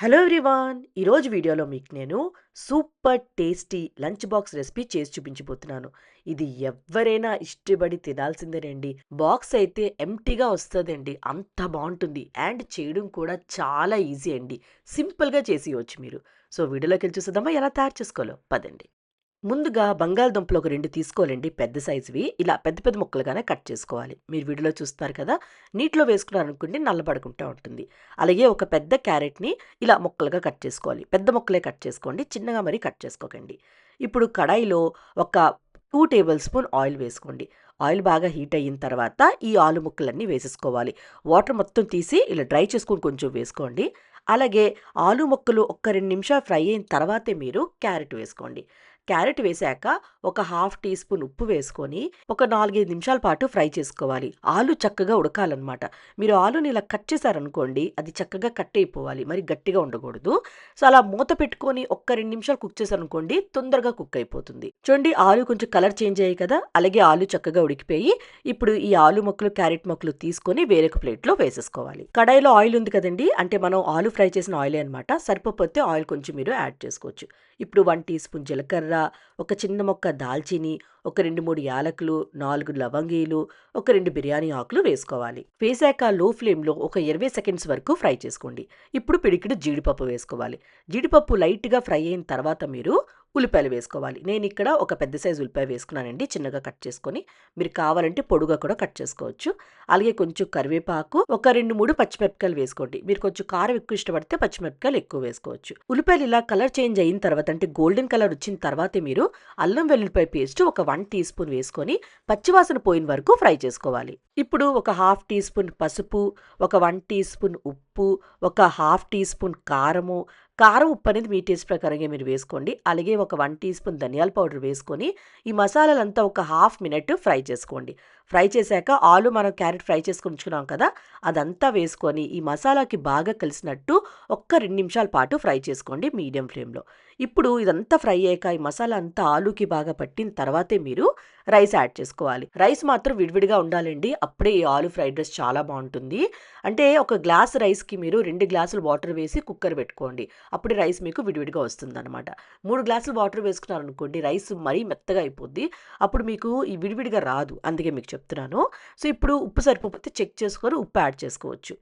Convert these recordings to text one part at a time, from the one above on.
Hello everyone ఈరోజు వీడియోలో మీకు నేను super tasty lunch box recipe చేసి చూపించబోతున్నాను. ఇది ఎవరైనా ఇష్టపడి తినాల్సిందేనండి. బాక్స్ అయితే ఎంటీగా వస్తుందండి. అంత బాగుంటుంది. అండ్ చేయడం కూడా చాలా ఈజీ అండి. సింపుల్గా చేసి ఇవ్వచ్చు మీరు. సో వీడియోలోకి వెళ్ళి చూసేద్దామా? ఎలా తయారు చేసుకోవాలో? పదండి. ముందుగా బంగాళదుంపలు ఒక రెండు తీసుకోవాలండి. పెద్ద సైజువి. ఇలా పెద్ద పెద్ద ముక్కలుగానే కట్ చేసుకోవాలి. మీరు వీడియోలో చూస్తున్నారు కదా నీటిలో వేసుకున్నారు అనుకోండి నల్లబడుకుంటూ ఉంటుంది. అలాగే ఒక పెద్ద క్యారెట్ని ఇలా ముక్కలుగా కట్ చేసుకోవాలి. పెద్ద ముక్కలే కట్ చేసుకోండి. చిన్నగా మరీ కట్ చేసుకోకండి. ఇప్పుడు కడాయిలో ఒక టూ టేబుల్ స్పూన్ ఆయిల్ వేసుకోండి. ఆయిల్ బాగా హీట్ అయిన తర్వాత ఈ ఆలు ముక్కలన్నీ వేసేసుకోవాలి. వాటర్ మొత్తం తీసి ఇలా డ్రై చేసుకుని కొంచెం వేసుకోండి. అలాగే ఆలు ముక్కలు ఒక రెండు నిమిషాలు ఫ్రై అయిన తర్వాతే మీరు క్యారెట్ వేసుకోండి. క్యారెట్ వేసాక ఒక హాఫ్ టీ స్పూన్ ఉప్పు వేసుకొని ఒక నాలుగైదు నిమిషాల పాటు ఫ్రై చేసుకోవాలి. ఆలు చక్కగా ఉడకాలన్నమాట. మీరు ఆలుని ఇలా కట్ చేశారనుకోండి అది చక్కగా కట్ అయిపోవాలి. మరి గట్టిగా ఉండకూడదు. సో అలా మూత పెట్టుకొని ఒక్క రెండు నిమిషాలు కుక్ చేశారనుకోండి తొందరగా కుక్ అయిపోతుంది. చూడండి ఆలు కొంచెం కలర్ చేంజ్ అయ్యాయి కదా అలాగే ఆలు చక్కగా ఉడికిపోయి ఇప్పుడు ఈ ఆలు మొక్కలు క్యారెట్ మొక్కలు తీసుకొని వేరొక ప్లేట్లో వేసేసుకోవాలి. కడాయిలో ఆయిల్ ఉంది కదండి అంటే మనం ఆలు ఫ్రై చేసిన ఆయిలే అనమాట సరిపోతే ఆయిల్ కొంచెం మీరు యాడ్ చేసుకోవచ్చు. ఇప్పుడు వన్ టీ స్పూన్ జీలకర్ర ఒక చిన్న మొక్క దాల్చిని ఒక రెండు మూడు యాలకులు నాలుగు లవంగీలు ఒక రెండు బిర్యానీ ఆకులు వేసుకోవాలి. వేసాక లో ఫ్లేమ్లో ఒక ఇరవై సెకండ్స్ వరకు ఫ్రై చేసుకోండి. ఇప్పుడు పిడికిడు జీడిపప్పు వేసుకోవాలి. జీడిపప్పు లైట్గా ఫ్రై అయిన తర్వాత మీరు ఉల్లిపాయలు వేసుకోవాలి. నేను ఇక్కడ ఒక పెద్ద సైజు ఉల్లిపాయ వేసుకున్నానండి చిన్నగా కట్ చేసుకొని. మీరు కావాలంటే పొడుగా కూడా కట్ చేసుకోవచ్చు. అలాగే కొంచెం కరివేపాకు ఒక రెండు మూడు పచ్చిమిరపకాయలు వేసుకోండి. మీరు కొంచెం కారం ఎక్కువ ఇష్టపడితే పచ్చిమిరపకాయలు ఎక్కువ వేసుకోవచ్చు. ఉల్లిపాయలు ఇలా కలర్ చేంజ్ అయిన తర్వాత అంటే గోల్డెన్ కలర్ వచ్చిన తర్వాతే మీరు అల్లం వెల్లుల్లిపాయ పేస్ట్ ఒక వన్ టీ స్పూన్ వేసుకొని పచ్చివాసన పోయిన వరకు ఫ్రై చేసుకోవాలి. ఇప్పుడు ఒక హాఫ్ టీ స్పూన్ పసుపు ఒక వన్ టీ స్పూన్ ఉప్పు ఒక హాఫ్ టీ స్పూన్ కారము కారం ఉప్పు అనేది మీ టేస్ట్ ప్రకారంగా మీరు వేసుకోండి. అలాగే ఒక వన్ టీ స్పూన్ ధనియాల పౌడర్ వేసుకొని ఈ మసాలాలంతా ఒక హాఫ్ మినిట్ ఫ్రై చేసుకోండి. ఫ్రై చేశాక ఆలు మనం క్యారెట్ ఫ్రై చేసుకుని ఉంచుకున్నాం కదా అదంతా వేసుకొని ఈ మసాలాకి బాగా కలిసినట్టు ఒక్క రెండు నిమిషాల పాటు ఫ్రై చేసుకోండి మీడియం ఫ్లేమ్లో. ఇప్పుడు ఇదంతా ఫ్రై అయ్యాక ఈ మసాలా అంతా ఆలుకి బాగా పట్టిన తర్వాతే మీరు రైస్ యాడ్ చేసుకోవాలి. రైస్ మాత్రం విడివిడిగా ఉండాలండి అప్పుడే ఈ ఆలు ఫ్రైడ్ రైస్ చాలా బాగుంటుంది. అంటే ఒక గ్లాస్ రైస్కి మీరు రెండు గ్లాసులు వాటర్ వేసి కుక్కర్ పెట్టుకోండి అప్పుడే రైస్ మీకు విడివిడిగా వస్తుంది అనమాట మూడు గ్లాసులు వాటర్ వేసుకున్నారనుకోండి రైస్ మరీ మెత్తగా అయిపోద్ది అప్పుడు మీకు ఈ విడివిడిగా రాదు అందుకే మీకు చెప్తున్నాను. సో ఇప్పుడు ఉప్పు సరిపోతే చెక్ చేసుకొని ఉప్పు యాడ్ చేసుకోవచ్చు.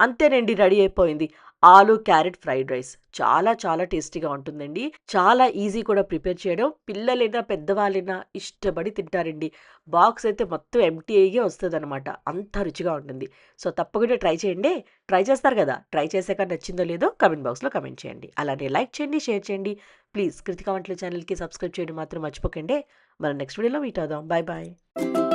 అంతేనండి రెడీ అయిపోయింది. ఆలు క్యారెట్ ఫ్రైడ్ రైస్. చాలా చాలా టేస్టీగా ఉంటుందండి. చాలా ఈజీ కూడా ప్రిపేర్ చేయడం. పిల్లలైనా పెద్దవాళ్ళైనా ఇష్టపడి తింటారండి. బాక్స్ అయితే మొత్తం ఎంటీ వస్తుంది అనమాట అంత రుచిగా ఉంటుంది. సో తప్పకుండా ట్రై చేయండి. ట్రై చేస్తారు కదా? ట్రై చేశాక నచ్చిందో లేదో కమెంట్ బాక్స్లో కమెంట్ చేయండి. అలానే లైక్ చేయండి షేర్ చేయండి. ప్లీజ్ కృతిక వంటల ఛానల్కి సబ్స్క్రైబ్ చేయడం మాత్రం మర్చిపోకండి. మనం నెక్స్ట్ వీడియోలో మీట్ అవుదాం. Bye bye.